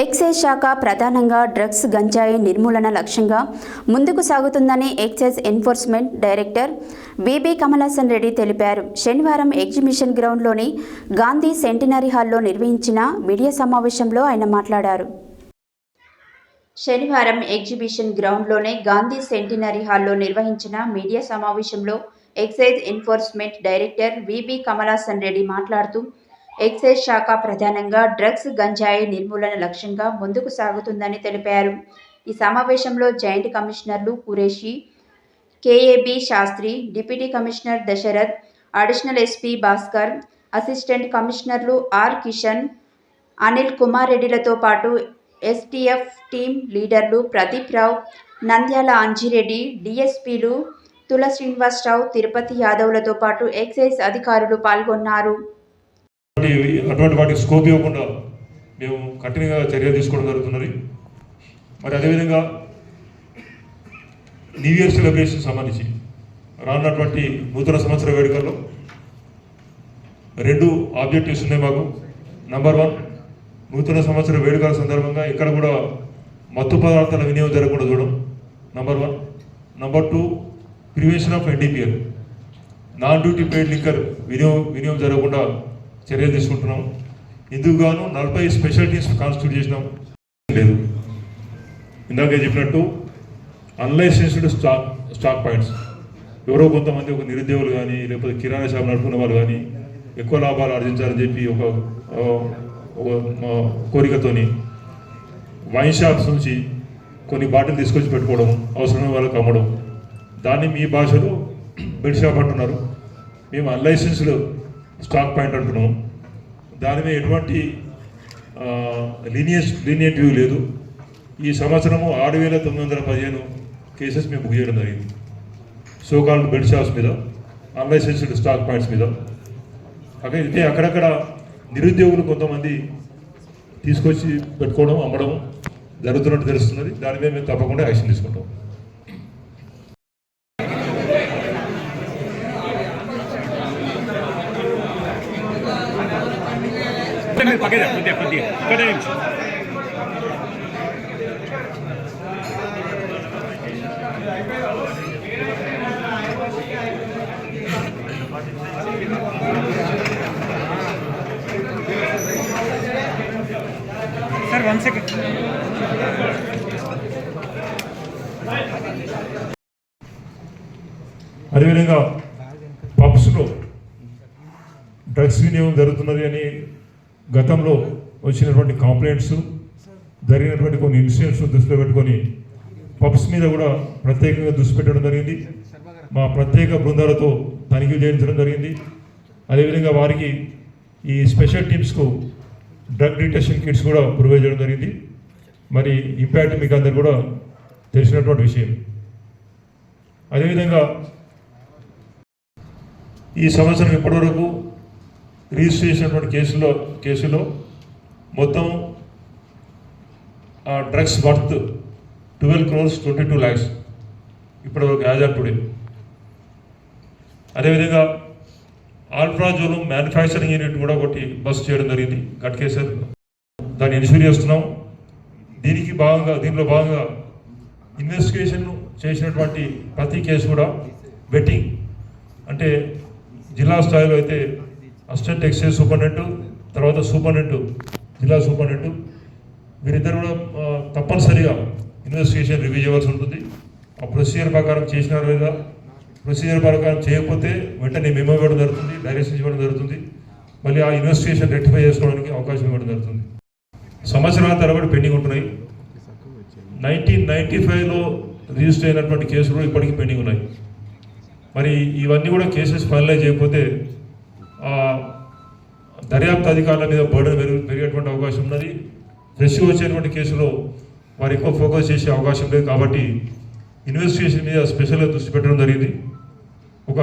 Excise శాఖ ప్రధానంగా drugs గంజాయి నిర్మూలన లక్ష్యంగా ముందుకు సాగుతుందని excise enforcement director B B Kamalasan Reddy తెలిపారు. శనివారం ఎగ్జిబిషన్ గ్రౌండ్లోని గాంధీ సెంటినరీ హాల్లో నిర్వహించిన మీడియా సమావేశంలో ఆయన మాట్లాడారు. శనివారం ఎగ్జిబిషన్ గ్రౌండ్లోనే గాంధీ సెంటినరీ హాల్లో నిర్వహించిన మీడియా సమావేశంలో excise enforcement director V B Kamalasan Reddy మాట్లాడుతూ ఎక్సైజ్ శాఖ ప్రధానంగా డ్రగ్స్ గంజాయి నిర్మూలన లక్ష్యంగా ముందుకు సాగుతుందని తెలిపారు. ఈ సమావేశంలో జాయింట్ కమిషనర్లు Qureshi K A B Shastri deputy commissioner Dasharath additional SP Bhaskar assistant కమిషనర్లు ఆర్ కిషన్ అనిల్ కుమార్ రెడ్డిలతో పాటు ఎస్టీఎఫ్ టీం లీడర్లు ప్రదీప్ రావు నంద్యాల అంజిరెడ్డి డిఎస్పీలు తుల శ్రీనివాసరావు తిరుపతి యాదవ్లతో పాటు ఎక్సైజ్ అధికారులు పాల్గొన్నారు. అటువంటి- అటువంటి వాటికి స్కోప్ ఇవ్వకుండా మేము కఠినంగా చర్యలు తీసుకోవడం జరుగుతున్నది. మరి అదేవిధంగా న్యూ ఇయర్ సెలబ్రేషన్ సంబంధించి రానున్నటువంటి నూతన సంవత్సర వేడుకల్లో రెండు ఆబ్జెక్టివ్స్ ఉన్నాయి మాకు. నంబర్ వన్ నూతన సంవత్సర వేడుకల సందర్భంగా ఇక్కడ కూడా మత్తు పదార్థాల వినియోగం జరగకుండా చూడడం. Number one number two prevention of NDPL non duty paid liquor వినియోగం వినియోగం జరగకుండా చర్యలు తీసుకుంటున్నాం. ఇందుకుగాను నలభై స్పెషల్ టీమ్స్ కాన్స్టిట్యూట్ చేసినాం. లేదు. ఇందాక చెప్పినట్టు అన్లైసెన్స్డ్ స్టాక్ స్టాక్ పాయింట్స్ ఎవరో కొంతమంది ఒక నిరుద్యోగులు కానీ లేకపోతే కిరాణా షాప్ నడుపుకున్న వాళ్ళు కానీ ఎక్కువ లాభాలు ఆర్జించాలని చెప్పి ఒక ఒక కోరికతోని వైన్ షాప్స్ నుంచి కొన్ని బాటిల్ తీసుకొచ్చి పెట్టుకోవడం అవసరమైన వాళ్ళకి అమ్మడం. దాన్ని మీ భాషలో బెడ్ షాప్ అంటున్నారు. మేము అన్లైసెన్స్డ్ స్టాక్ పాయింట్ అంటున్నాం. దాని మీద ఎటువంటి లీనియస్ లీనియట్ వ్యూ లేదు. ఈ సంవత్సరము ఆరు వేల తొమ్మిది వందల పదిహేను కేసెస్ మేము బుక్ చేయడం జరిగింది. సోకాల్డ్ బెడ్ షాప్స్ మీద అన్లైసెన్స్డ్ స్టాక్ పాయింట్స్ మీద. అక్కడ అయితే అక్కడక్కడ నిరుద్యోగులు కొంతమంది తీసుకొచ్చి పెట్టుకోవడం అమ్మడం జరుగుతున్నట్టు తెలుస్తున్నది. దాని మీద మేము తప్పకుండా యాక్షన్ తీసుకుంటాం. కొద్దిగా కొద్దిగా కొద్దిగా కొద్దిగా నిమిషం సార్ వన్ సెకండ్ అదేవిధంగా పబ్స్లో డ్రగ్స్ వినియోగం జరుగుతున్నది అని గతంలో వచ్చినటువంటి కంప్లైంట్స్ జరిగినటువంటి కొన్ని ఇన్సిడెంట్స్ దృష్టిలో పెట్టుకొని పబ్స్ మీద కూడా ప్రత్యేకంగా దృష్టి పెట్టడం జరిగింది. మా ప్రత్యేక బృందాలతో తనిఖీ చేయించడం జరిగింది. అదేవిధంగా వారికి ఈ స్పెషల్ టీమ్స్కు డ్రగ్ డిటెక్షన్ కిట్స్ కూడా ప్రొవైడ్ చేయడం జరిగింది. మరి ఇంపాక్ట్ మీకు అందరు కూడా తెలిసినటువంటి విషయం. అదేవిధంగా ఈ సంవత్సరం ఇప్పటివరకు రిజిస్టర్ చేసినటువంటి కేసులో కేసులో మొత్తం drugs worth twelve crores twenty two lakhs ఇప్పుడు యాజ్ ఆఫ్ టుడే. అదేవిధంగా ఆల్ట్రాజోలం మ్యానుఫ్యాక్చరింగ్ యూనిట్ కూడా ఒకటి బస్ చేయడం జరిగింది గట్కేసర్ దాన్ని ఇన్సూర్ చేస్తున్నాం. దీనికి భాగంగా దీనిలో భాగంగా ఇన్వెస్టిగేషన్ చేసినటువంటి ప్రతి కేసు కూడా బెట్టింగ్ అంటే జిల్లా స్థాయిలో అయితే అసిస్టెంట్ ఎక్సైజ్ సూపరింటెండెంట్ తర్వాత సూపరింటెండెంట్ జిల్లా సూపరింటెండెంట్ వీరిద్దరు కూడా తప్పనిసరిగా ఇన్వెస్టిగేషన్ రివ్యూ చేయవలసి ఉంటుంది. ఆ ప్రొసీజర్ ప్రకారం చేసినారు లేదా? ప్రొసీజర్ ప్రకారం చేయకపోతే వెంటనే మెమో ఇవ్వడం జరుగుతుంది డైరెక్షన్ ఇవ్వడం జరుగుతుంది. మళ్ళీ ఆ ఇన్వెస్టిగేషన్ రెక్టిఫై చేసుకోవడానికి అవకాశం ఇవ్వడం జరుగుతుంది. సంవత్సరాల తరబడి పెండింగ్ ఉంటున్నాయి. నైన్టీన్ నైన్టీ ఫైవ్లో రిజిస్టర్ అయినటువంటి కేసులు ఇప్పటికీ పెండింగ్ ఉన్నాయి. మరి ఇవన్నీ కూడా కేసెస్ ఫైనలైజ్ చేయకపోతే దర్యాప్తు అధికారుల మీద బర్డన్ పెరుగు పెరిగేటువంటి అవకాశం ఉన్నది. ఫ్రెష్గా వచ్చేటువంటి కేసులో వారు ఎక్కువ ఫోకస్ చేసే అవకాశం లేదు కాబట్టి ఇన్వెస్టిగేషన్ మీద స్పెషల్గా దృష్టి పెట్టడం జరిగింది. ఒక